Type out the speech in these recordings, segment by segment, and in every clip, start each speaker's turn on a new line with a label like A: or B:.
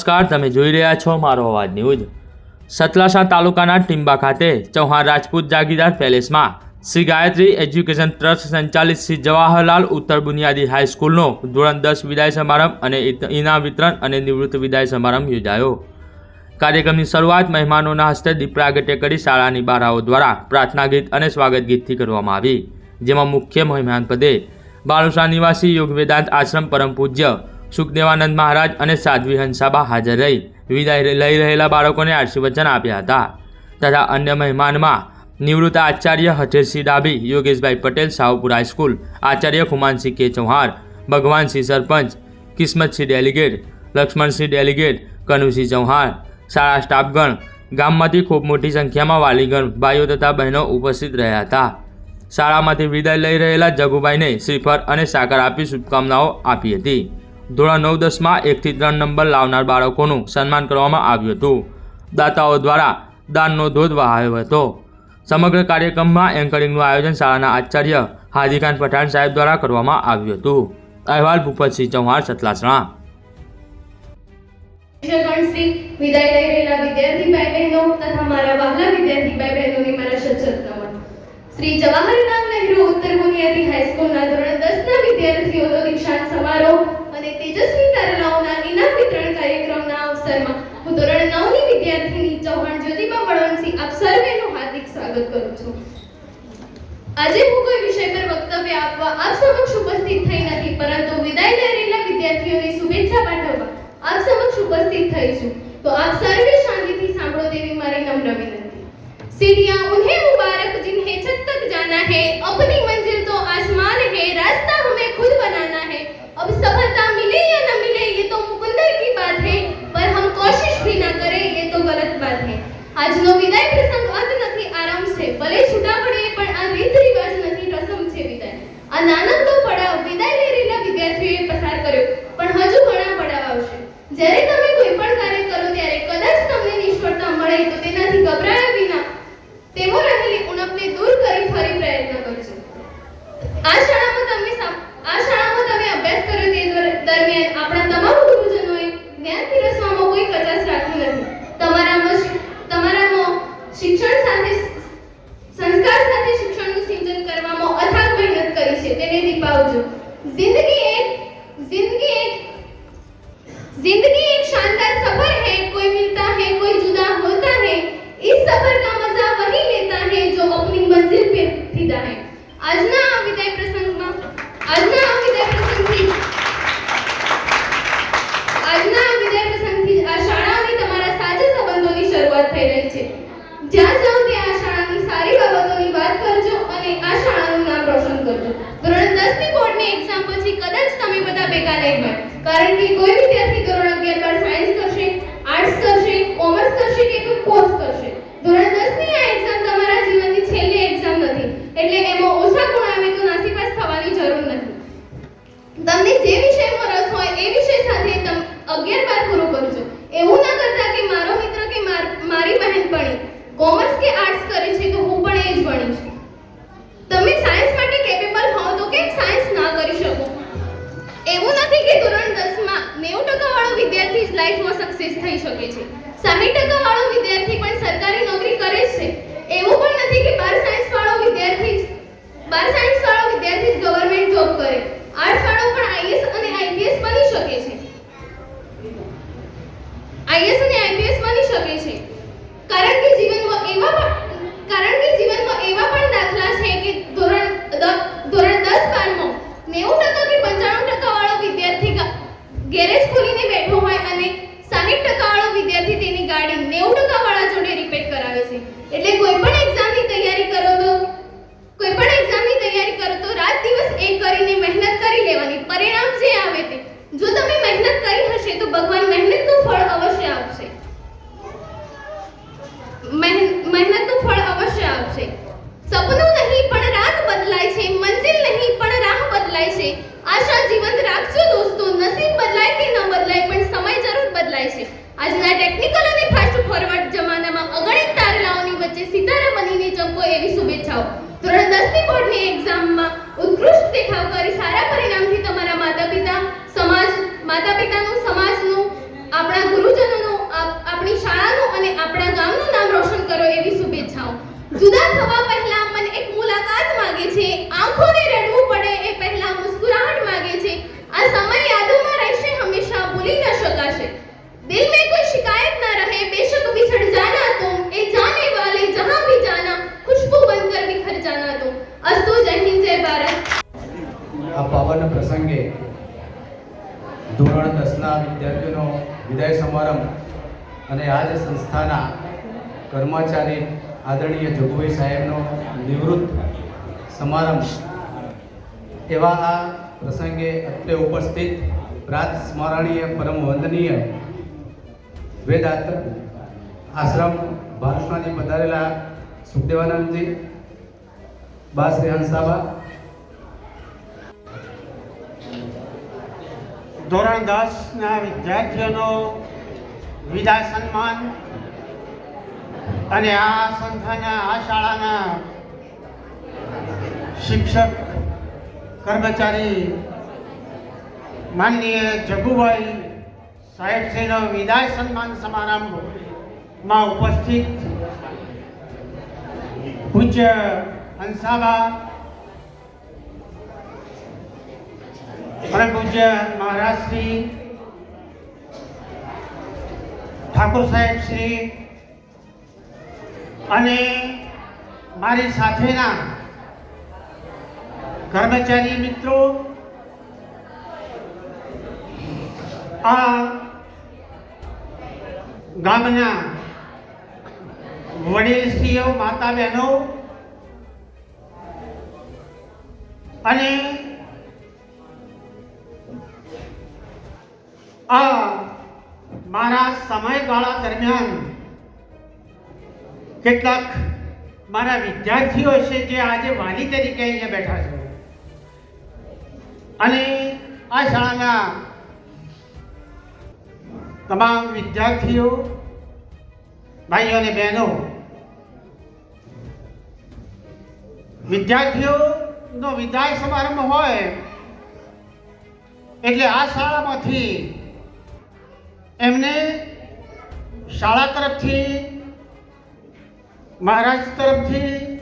A: નમસ્કાર, તમે જોઈ રહ્યા છો મારો અવાજ ન્યૂઝ. સતલાસા તાલુકાના ટીંબા ખાતે ચૌહાણ રાજપૂત જાગીરદાર પેલેસમાં શ્રી ગાયત્રી એજ્યુકેશન ટ્રસ્ટ સંચાલિત શ્રી જવાહરલાલ ઉત્તર બુનિયાદી હાઈસ્કૂલનો ધોરણ દસ વિદાય સમારંભ અને ઇનામ વિતરણ અને નિવૃત્ત વિદાય સમારંભ યોજાયો. કાર્યક્રમની શરૂઆત મહેમાનોના હસ્તે દીપ પ્રાગટ્ય કરી શાળાની બારાઓ દ્વારા પ્રાર્થના ગીત અને સ્વાગત ગીતથી કરવામાં આવી. જેમાં મુખ્ય મહેમાન પદે બાલુસા નિવાસી યોગ વેદાંત આશ્રમ પરમ પૂજ્ય સુખદેવાનંદ મહારાજ અને સાધ્વી હંસાબા હાજર રહી. વિદાય લઈ રહેલા બાળકોને આશીર્વચન આપ્યા હતા. તથા અન્ય મહેમાનમાં નિવૃત્ત આચાર્ય હઠેરસિંહ Dabhi, Yogeshbhai Patel, Savpura high school, Acharya Khumansinh K Chauhan, Bhagwansinh sarpanch, Kismatsinh delegate, Laxmansinh delegate, Kanusinh Chauhan, શાળા સ્ટાફગણ, ગામમાંથી ખૂબ મોટી સંખ્યામાં વાલીગણ, ભાઈઓ તથા બહેનો ઉપસ્થિત રહ્યા હતા. શાળામાંથી વિદાય લઈ રહેલા જગુભાઈને શ્રીફળ અને સાકર આપી શુભકામનાઓ આપી હતી. ધોરણ નવ દસમાં એકથી ત્રણ નંબર લાવનાર બાળકોનું સન્માન કરવામાં આવ્યું હતું. દાતાઓ દ્વારા દાનનો ધોધ વહાવ્યો હતો. સમગ્ર કાર્યક્રમમાં એન્કરિંગનું આયોજન શાળાના આચાર્ય હાજીખાન પઠાણ સાહેબ દ્વારા કરવામાં આવ્યું હતું. અહેવાલ ભૂપતસિંહ ચૌહાણ, સતલાસણા.
B: શ્રી જવાહરલાલ નહેરુ ઉત્તર બુનિયાદી હાઈસ્કૂલના ધોરણ દસના વિદ્યાર્થીઓનો દીક્ષાંત સમારોહ અને તેજસ્વી તારલાઓના ઇનામ વિતરણ કાર્યક્રમના અવસરમાં હું ધોરણ 9 ની વિદ્યાર્થીની ચૌહાણ જ્યોતિબા બળવંતસિંહ આપ સર્વેનું હાર્દિક સ્વાગત કરું છું આજે હું કોઈ વિષય પર વક્તવ્ય આપવા આપ સમક્ષ ઉપસ્થિત થઈ નથી પરંતુ વિદાય લઈ રહેલા વિદ્યાર્થીઓને શુભેચ્છા પાઠવવા આપ સમક્ષ ઉપસ્થિત થઈ છું તો આપ સર્વે શાંતિથી સાંભળો તેવી મારી નમ્ર વિનંતી सीढ़ियां उन्हें मुबारक जिन्हें छत तक जाना है अपनी मंजिल तो आसमान है रास्ता हमें खुद बनाना है अब सफलता मिले या न मिले ये तो मुकुंदर की बात है पर हम कोशिश भी ना करें ये तो गलत बात है આજનો વિદાય પ્રસંગ જ્યારે તમે કોઈ પણ કાર્ય કરો ત્યારે કદાચ તમને નિષ્ફળતા મળે તો તેનાથી ગભરાયા વિના તેમાં રહેલી ઉણપને દૂર કરી ફરી પ્રયત્ન કરજો આ શાળામાં તમે સા- આ શાળામાં તમે અભ્યાસ કર્યો તે દર- દરમિયાન આપણા તમામ ગુરુજનોએ જ્ઞાન પીરસવામાં કોઈ કચાશ રાખી નથી તમારામાં શિ- તમારામાં શિક્ષણ સાથે સંસ્કાર સાથે શિક્ષણનું સિંચન કરવામાં અથાગ મહેનત કરી છે તેને દીપાવજો જિંદગી એક જિંદગી એક जिंदगी एक शानदार सफर है कोई मिलता है कोई जुदा होता है इस सफर का मजा वही लेता है जो अपनी मंजिल पे फिदा है आज ना વિદ્યાર્થી ધોરણ 11 બાર સાયન્સ કરશે આર્ટ્સ કરશે કોમર્સ કરશે કે કોઈ કોર્સ કરશે. ધોરણ 10 ની આ એક્ઝામ તમારા જીવનની છેલ્લી એક્ઝામ નથી. એટલે એમાં ઓછા ગુણ આવે તો નાસીપાસ થવાની જરૂર નથી. તમને જે થઈ શકે છે. 60% વાળો વિદ્યાર્થી પણ સરકારી નોકરી કરે છે. એવું પણ નથી કે બાર સાયન્સ વાળો વિદ્યાર્થી બાર સાયન્સ વાળો વિદ્યાર્થી જ ગવર્નમેન્ટ જોબ કરે. આર્ટ્સ વાળો પણ આઈએસ અને આઈપીએસ બની શકે છે. આઈએસ અને આઈપીએસ બની શકે છે. કારણ કે જીવનમાં એવા પણ કારણ કે જીવનમાં એવા પણ દાખલા છે કે ધોરણ ધોરણ દસ બારમાં 90% કે 95% વાળો વિદ્યાર્થી ગેરેજ ખોલીને બેઠો હોય અને 60% વાળો વિદ્યાર્થી તેની ગાડી 90% વાળા જોડે રિપેર કરાવે છે. એટલે કોઈ પણ એક્ઝામની તૈયારી કરો તો, કોઈ પણ એક્ઝામની તૈયારી કરો તો રાત દિવસ એક કરીને મહેનત કરી લેવાની. પરિણામ જે આવે તે. જો તમે મહેનત કરી હશે તો ભગવાન મહેનતનું ફળ અવશ્ય આપશે. મહેન- મહેનતનું ફળ અવશ્ય આપશે. સપનું નહીં, પણ રાત બદલાય છે. મંજિલ નહીં, પણ રાહ બદલાય છે. આશા જીવંત રાખજો દોસ્તો. નસીબ બદલાય માતા પિતાનું સમાજનું, આપણા ગુરુજનોનું આપણી શાળાનું અને આપણા ગામનું નામ રોશન કરો એવી શુભેચ્છાઓ. જુદા થવા પહેલા મને એક મુલાકાત માંગે છે. આંખોને રડવું પડે એ
C: ધોરણ દસના વિદ્યાર્થીઓનો વિદાય સમારંભ અને આ જ સંસ્થાના કર્મચારી આદરણીય જોગુભાઈ સાહેબનો નિવૃત્ત સમારંભ એવા આ પ્રસંગે અત્રે ઉપસ્થિત પ્રાત સ્મરણીય, પરમ વંદનીય વેદાંત આશ્રમ ભારતમાંથી પધારેલા સુખદેવાનંદજી, બા શ્રી હંસાબા
D: ધોરણ દસના વિદ્યાર્થીઓનો વિદાય સન્માન અને આ સંસ્થાના, આ શાળાના શિક્ષક, કર્મચારી માનનીય જગુભાઈ સાહેબશ્રીનો વિદાય સન્માન સમારંભમાં ઉપસ્થિત પૂજ્ય હંસાબા પરમ પૂજ્ય મહારાજ શ્રી ઠાકોર સાહેબ શ્રી અને મારી સાથેના કર્મચારી મિત્રો, આ ગામના વડીલશ્રીઓ માતા બહેનો અને આ મારા સમયગાળા દરમિયાન કેટલાક મારા વિદ્યાર્થીઓ છે જે આજે વાલી તરીકે અહીંયા બેઠા છે. અને આ શાળાના તમામ વિદ્યાર્થીઓ, ભાઈઓ અને બહેનો, વિદ્યાર્થીઓનો વિદાય સમારંભ હોય એટલે આ શાળામાંથી એમને શાળા તરફથી, મહારાજ તરફથી,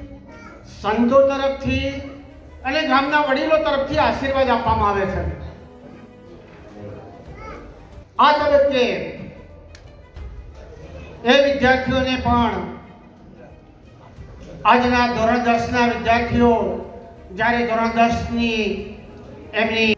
D: સંતો તરફથી અને ગામના વડીલો તરફથી આશીર્વાદ આપવામાં આવે છે. આ તબક્કે એ વિદ્યાર્થીઓને પણ આજના ધોરણ દસના વિદ્યાર્થીઓ જ્યારે ધોરણ દસની એમની